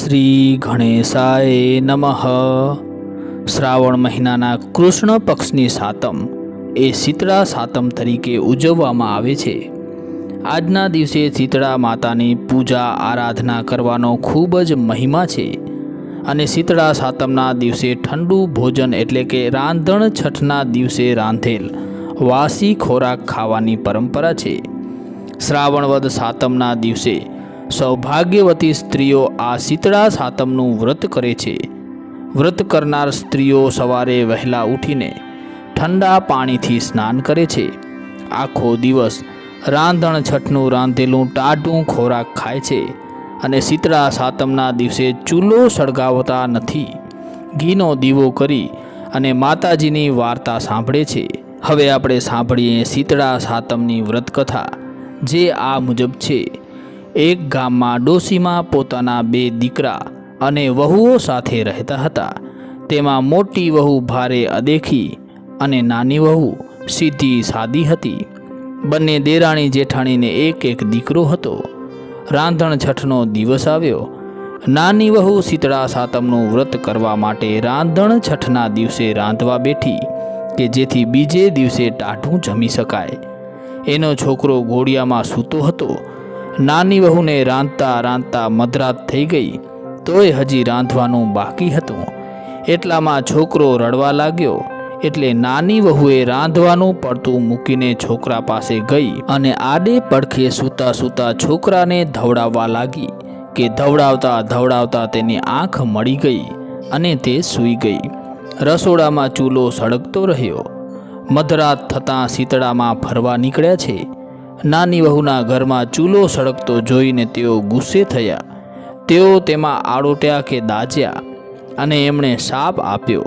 શ્રી ગણેશાય નમઃ શ્રાવણ મહિનાના કૃષ્ણ પક્ષની સાતમ, એ શીતળા સાતમ તરીકે ઉજવવામાં આવે છે. આજના દિવસે શીતળા માતાની પૂજા, આરાધના કરવાનો ખૂબ જ મહિમા છે અને શીતળા સાતમના દિવસે ઠંડુ ભોજન એટલે કે રાંધણ છઠના દિવસે રાંધેલ વાસી ખોરાક ખાવાની પરંપરા છે. શ્રાવણવદ સાતમના દિવસે સૌભાગ્યવતી સ્ત્રીઓ આ શીતળા સાતમનું વ્રત કરે છે. વ્રત કરનાર સ્ત્રીઓ સવારે વહેલા ઉઠીને ઠંડા પાણીથી સ્નાન કરે છે. આખો દિવસ રાંધણ છઠનું રાંધેલું ટાઢું ખોરાક ખાય છે અને શીતળા સાતમના દિવસે ચૂલો સળગાવતા નથી. ઘીનો દીવો કરી અને માતાજીની વાર્તા સાંભળે છે. હવે આપણે સાંભળીએ શીતળા સાતમની વ્રતકથા, જે આ મુજબ છે. એક ગામમાં ડોશીમાં પોતાના બે દીકરા અને વહુઓ સાથે રહેતા હતા. તેમાં મોટી વહુ ભારે અદેખી અને નાની વહુ સીધી સાદી હતી. બંને દેરાણી જેઠાણીને એક એક દીકરો હતો. રાંધણ છઠનો દિવસ આવ્યો. નાની વહુ શીતળા સાતમનું વ્રત કરવા માટે રાંધણ છઠના દિવસે રાંધવા બેઠી, કે જેથી બીજે દિવસે ટાઢું જમી શકાય. એનો છોકરો ઘોડિયામાં સૂતો હતો નાની વહુને રાંધતા રાંધતા મધરાત થઈ ગઈ, તોય હજી રાંધવાનું બાકી હતું. એટલામાં છોકરો રડવા લાગ્યો, એટલે નાની વહુએ રાંધવાનું પડતું મૂકીને છોકરા પાસે ગઈ અને આડે પડખે સૂતા સૂતા છોકરાને ધવડાવવા લાગી, કે ધવડાવતા ધવડાવતા તેની આંખ મળી ગઈ અને તે સૂઈ ગઈ. રસોડામાં ચૂલો સળગતો રહ્યો. મધરાત થતાં શીતળામાં ફરવા નીકળ્યા છે. નાની વહુના ઘરમાં ચૂલો સળગતો જોઈને તેઓ ગુસ્સે થયા. તેઓ તેમાં આડોટ્યા કે દાજ્યા અને એમણે શાપ આપ્યો.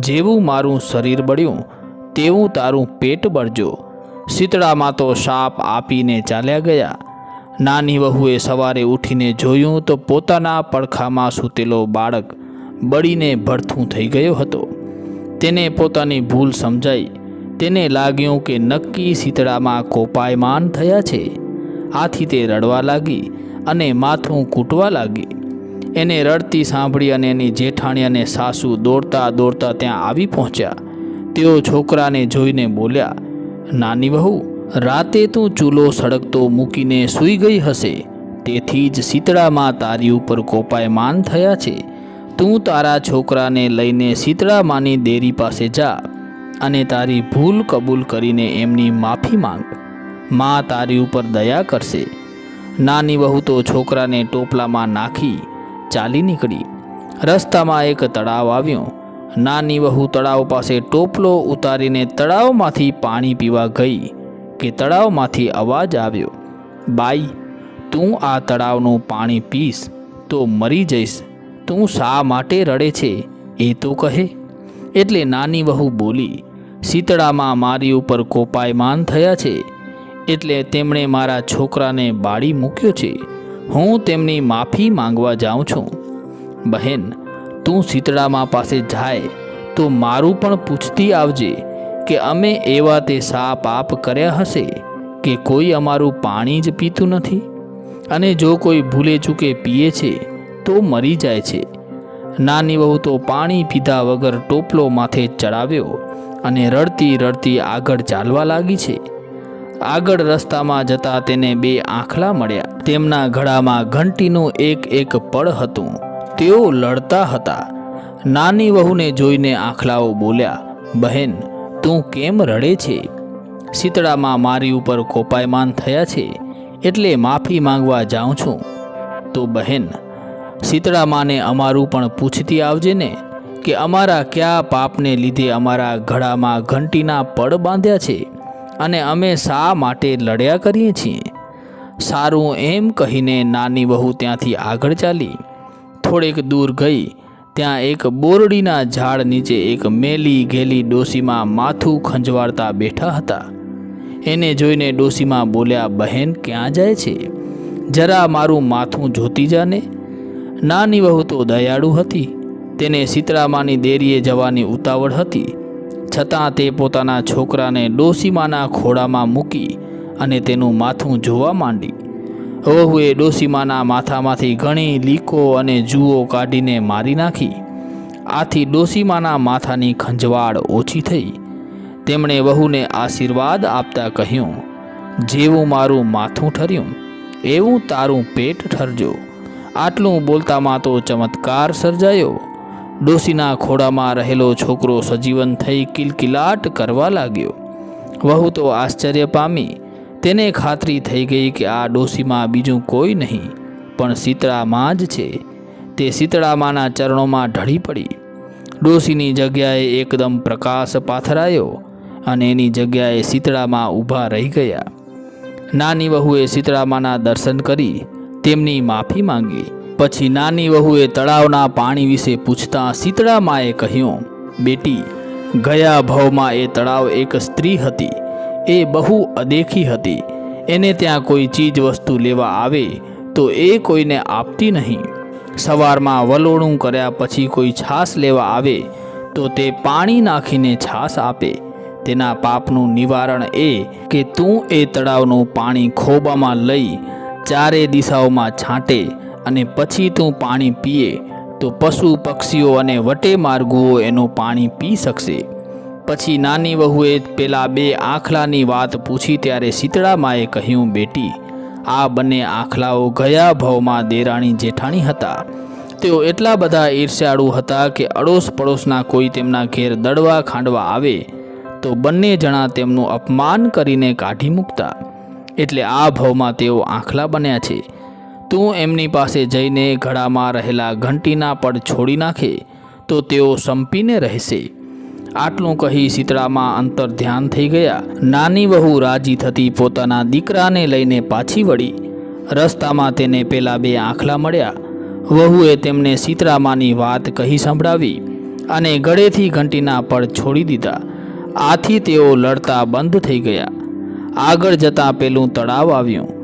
જેવું મારું શરીર બળ્યું, તેવું તારું પેટ બળજો. શીતળામાં તો શાપ આપીને ચાલ્યા ગયા. નાની વહુએ સવારે ઉઠીને જોયું તો પોતાના પડખામાં સૂતેલો બાળક બળીને ભડથું થઈ ગયો હતો. તેને પોતાની ભૂલ સમજાઈ. તેને લાગ્યું કે નક્કી શીતળામાં કોપાયમાન થયા છે. આથી તે રડવા લાગી અને માથું કૂટવા લાગી. એને રડતી સાંભળી અને એની જેઠાણી અને સાસુ દોડતા દોડતા ત્યાં આવી પહોંચ્યા. તેઓ છોકરાને જોઈને બોલ્યા, નાની વહુ, રાતે તું ચૂલો સળગતો મૂકીને સૂઈ ગઈ હશે. તેથી જ શીતળામાં તારી ઉપર કોપાયમાન થયા છે. તું તારા છોકરાને લઈને શીતળામાની દેરી પાસે જા. અને તારી ભૂલ કબૂલ કરીને એમની માફી માંગ. માં તારી ઉપર દયા કરશે. નાની વહુ તો છોકરાને ટોપલામાં નાખી ચાલી નીકળી. રસ્તામાં એક તળાવ આવ્યો. નાની વહુ તળાવ પાસે ટોપલો ઉતારીને તળાવમાંથી પાણી પીવા ગઈ કે તળાવમાંથી અવાજ આવ્યો, બાઈ, તું આ તળાવનું પાણી પીશ તો મરી જઈશ. તું શા માટે રડે છે એ તો કહે. એટલે નાની વહુ બોલી શીતળામાં મારી ઉપર કોપાયમાન થયા છે. એટલે તેમણે મારા છોકરાને બાળી મૂક્યો છે. હું તેમની માફી માંગવા જાઉં છું. બહેન, તું શીતળામાં પાસે જાય તો મારું પણ પૂછતી આવજે કે અમે એવા તે સા પાપ કર્યા હશે કે કોઈ અમારું પાણી જ પીતું નથી. અને જો કોઈ ભૂલે ચૂકે પીએ છે તો મરી જાય છે. નાની વહુ તો પાણી પીધા વગર ટોપલો માથે ચડાવ્યો. અને રડતી રડતી આગળ ચાલવા લાગી છે. આગળ રસ્તામાં જતા તેને બે આંખલા મળ્યા. તેમના ગળામાં ઘંટીનું એક એક પળ હતું. તેઓ લડતા હતા. નાની વહુને જોઈને આંખલાઓ બોલ્યા, બહેન, તું કેમ રડે છે? શીતળામાં મારી ઉપર કોપાયમાન થયા છે, એટલે માફી માંગવા જાઉં છું. તો બહેન, શીતળામાને અમારું પણ પૂછતી આવજે ને. કે અમારા કયા પાપને લીધે અમારા ગળામાં ઘંટીના પડ બાંધ્યા છે? અને અમે શા માટે લડ્યા કરીએ છીએ? સારું એમ કહીને નાની વહુ ત્યાંથી આગળ ચાલી. થોડેક દૂર ગઈ, ત્યાં એક બોરડીના ઝાડ નીચે એક મેલી ઘેલી ડોસીમાં માથું ખંજવાળતા બેઠા હતા. એને જોઈને ડોસીમાં બોલ્યા, બહેન, ક્યાં જાય છે? જરા મારું માથું જોતી જાને. નાની વહુ તો દયાળુ હતી. તેને સીતળામાની દેરીએ જવાની ઉતાવળ હતી. છતાં તે પોતાના છોકરાને ડોસીમાના ખોળામાં મૂકી અને તેનું માથું જોવા માંડી. વહુએ ડોસીમાના માથામાંથી ઘણી લીકો અને જુઓ કાઢીને મારી નાખી. આથી ડોસીમાના માથાની ખંજવાળ ઓછી થઈ. તેમણે વહુને આશીર્વાદ આપતા કહ્યું, જેવું મારું માથું ઠર્યું, એવું તારું પેટ ઠરજો. આટલું બોલતામાં તો ચમત્કાર સર્જાયો. ડોસીના ખોળામાં રહેલો છોકરો સજીવન થઈ કિલકિલાટ કરવા લાગ્યો. વહુ તો આશ્ચર્ય પામી. તેને ખાતરી થઈ ગઈ કે આ ડોસીમાં બીજું કોઈ નહીં, પણ શીતળામાં જ છે. તે શીતળામાના ચરણોમાં ઢળી પડી. ડોસીની જગ્યાએ એકદમ પ્રકાશ પાથરાયો અને એની જગ્યાએ શીતળામાં ઊભા રહી ગયા. નાની વહુએ શીતળામાના દર્શન કરી તેમની માફી માંગી. પછી નાની વહુએ તળાવના પાણી વિશે પૂછતા શીતળામાએ કહ્યું, બેટી, ગયા ભવમાં એ તળાવ એક સ્ત્રી હતી. એ બહુ અદેખી હતી. એને ત્યાં કોઈ ચીજ વસ્તુ લેવા આવે તો એ કોઈને આપતી નહીં. સવારમાં વલોણું કર્યા પછી કોઈ છાશ લેવા આવે તો તે પાણી નાખીને છાશ આપે. તેના પાપનું નિવારણ એ કે તું એ તળાવનું પાણી ખોબામાં લઈ ચારે દિશાઓમાં છાંટે અને પછી તું પાણી પીએ, તો પશુ, પક્ષીઓ અને વટે માર્ગુઓ એનું પાણી પી શકશે. પછી નાની વહુએ પેલા બે આંખલાની વાત પૂછી ત્યારે શીતળામાએ કહ્યું, બેટી, આ બંને આખલાઓ ગયા ભવમાં દેરાણી જેઠાણી હતા. તેઓ એટલા બધા ઈર્ષ્યાળુ હતા કે અડોશ પડોશના કોઈ તેમના ઘેર દડવા ખાંડવા આવે, તો બંને જણા તેમનું અપમાન કરીને કાઢી મૂકતા. એટલે આ ભવમાં તેઓ આંખલા બન્યા છે. તું એમની પાસે જઈને ઘડામાં રહેલા ઘંટીના પડ છોડી નાખે, તો તેઓ સંપીને રહેશે. આટલું કહી શીતળામાં અંતર ધ્યાન થઈ ગયા. નાની વહુ રાજી થતી પોતાના દીકરાને લઈને પાછી વળી. રસ્તામાં તેને પેલા બે આંખલા મળ્યા. વહુએ તેમને શીતળામાની વાત કહી સંભળાવી અને ગળેથી ઘંટીના પડ છોડી દીધા. આથી તેઓ લડતા બંધ થઈ ગયા. આગળ જતાં પેલું તળાવ આવ્યું.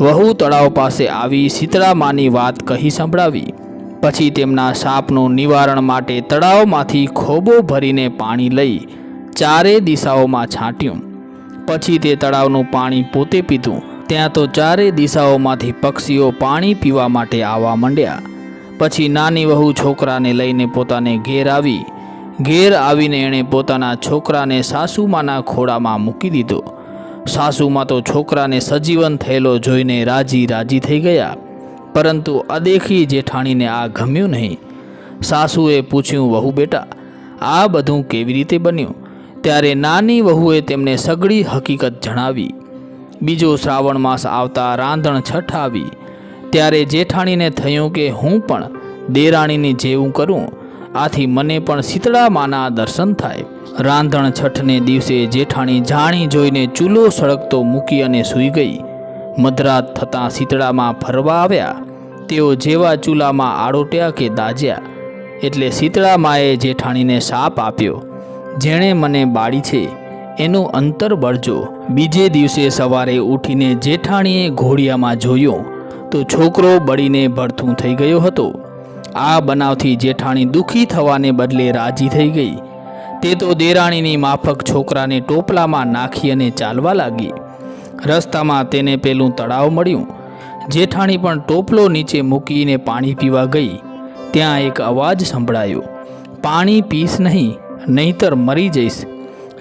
વહુ તળાવ પાસે આવી શીતળામાની વાત કહી સંભળાવી. પછી તેમના સાપનું નિવારણ માટે તળાવમાંથી ખોબો ભરીને પાણી લઈ ચારે દિશાઓમાં છાંટ્યું. પછી તે તળાવનું પાણી પોતે પીધું. ત્યાં તો ચારે દિશાઓમાંથી પક્ષીઓ પાણી પીવા માટે આવવા માંડ્યા. પછી નાની વહુ છોકરાને લઈને પોતાને ઘેર આવી. ઘેર આવીને એણે પોતાના છોકરાને સાસુમાના ખોળામાં મૂકી દીધો. સાસુમાં તો છોકરાને સજીવન થયેલો જોઈને રાજી રાજી થઈ ગયા. પરંતુ અદેખી જેઠાણીને આ ગમ્યું નહીં. સાસુએ પૂછ્યું, વહુ બેટા, આ બધું કેવી રીતે બન્યું? ત્યારે નાની વહુએ તેમને સગળી હકીકત જણાવી. બીજો શ્રાવણ માસ આવતા રાંધણ છઠ આવી ત્યારે જેઠાણીને થયું કે હું પણ દેરાણીની જેવું કરું. આથી મને પણ શીતળા માના દર્શન થાય. રાંધણ છઠને દિવસે જેઠાણી જાણી જોઈને ચૂલો સળગતો મૂકી અને સૂઈ ગઈ. મધરાત થતાં શીતળામાં ફરવા આવ્યા. તેઓ જેવા ચૂલામાં આડોટ્યા કે દાજ્યા. એટલે શીતળા માએ જેઠાણીને શાપ આપ્યો. જેણે મને બાળી છે, એનું અંતર બળજો. બીજે દિવસે સવારે ઉઠીને જેઠાણીએ ઘોડિયામાં જોયો, તો છોકરો બળીને ભડથું થઈ ગયો હતો. આ બનાવથી જેઠાણી દુઃખી થવાને બદલે રાજી થઈ ગઈ. તે તો દેરાણીની માફક છોકરાને ટોપલામાં નાખી અને ચાલવા લાગી. રસ્તામાં તેને પેલું તળાવ મળ્યું. જેઠાણી પણ ટોપલો નીચે મૂકીને પાણી પીવા ગઈ. ત્યાં એક અવાજ સંભળાયો. પાણી પીશ નહીં, નહીતર મરી જઈશ.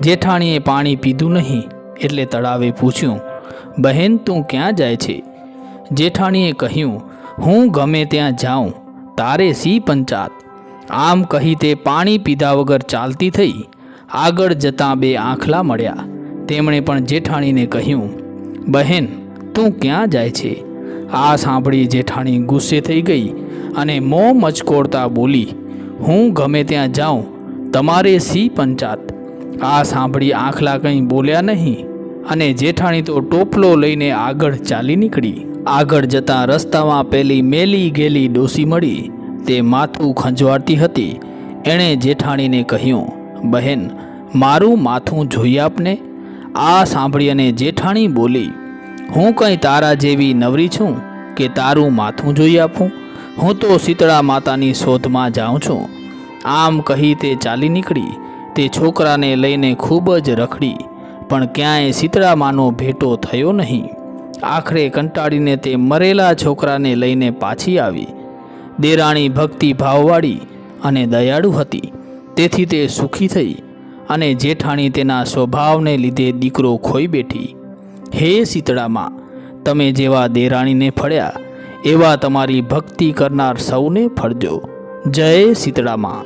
જેઠાણીએ પાણી પીધું નહીં, એટલે તળાવે પૂછ્યું, બહેન, તું ક્યાં જાય છે? જેઠાણીએ કહ્યું, હું ગમે ત્યાં જાઉં. તારે સી પંચાત. આમ કહી તે પાણી પીધા વગર ચાલતી થઈ. આગળ જતાં બે આંખલા મળ્યા. તેમણે પણ જેઠાણીને કહ્યું, બહેન, તું ક્યાં જાય છે? આ સાંભળી જેઠાણી ગુસ્સે થઈ ગઈ અને મોં મચકોડતા બોલી, હું ગમે ત્યાં જાઉં, તમારે સી પંચાત. આ સાંભળી આંખલા કંઈ બોલ્યા નહીં અને જેઠાણી તો ટોપલો લઈને આગળ ચાલી નીકળી. આગળ જતાં રસ્તામાં પેલી મેલી ગેલી ડોસી મળી. તે માથું ખંજવાળતી હતી. એણે જેઠાણીને કહ્યું, બહેન, મારું માથું જોઈ આપને. આ સાંભળી અને જેઠાણી બોલી, હું કંઈ તારા જેવી નવરી છું કે તારું માથું જોઈ આપું? હું તો શીતળા માતાની શોધમાં જાઉં છું. આમ કહી તે ચાલી નીકળી. તે છોકરાને લઈને ખૂબ જ રખડી. પણ ક્યાંય શીતળા માનો ભેટો થયો નહીં. આખરે કંટાળીને તે મરેલા છોકરાને લઈને પાછી આવી. દેરાણી ભક્તિ ભાવવાળી અને દયાળુ હતી. તેથી તે સુખી થઈ અને જેઠાણી તેના સ્વભાવને લીધે દીકરો ખોઈ બેઠી. હે શીતળામાં, તમે જેવા દેરાણીને ફળ્યા, એવા તમારી ભક્તિ કરનાર સૌને ફળજો. જય શીતળામાં.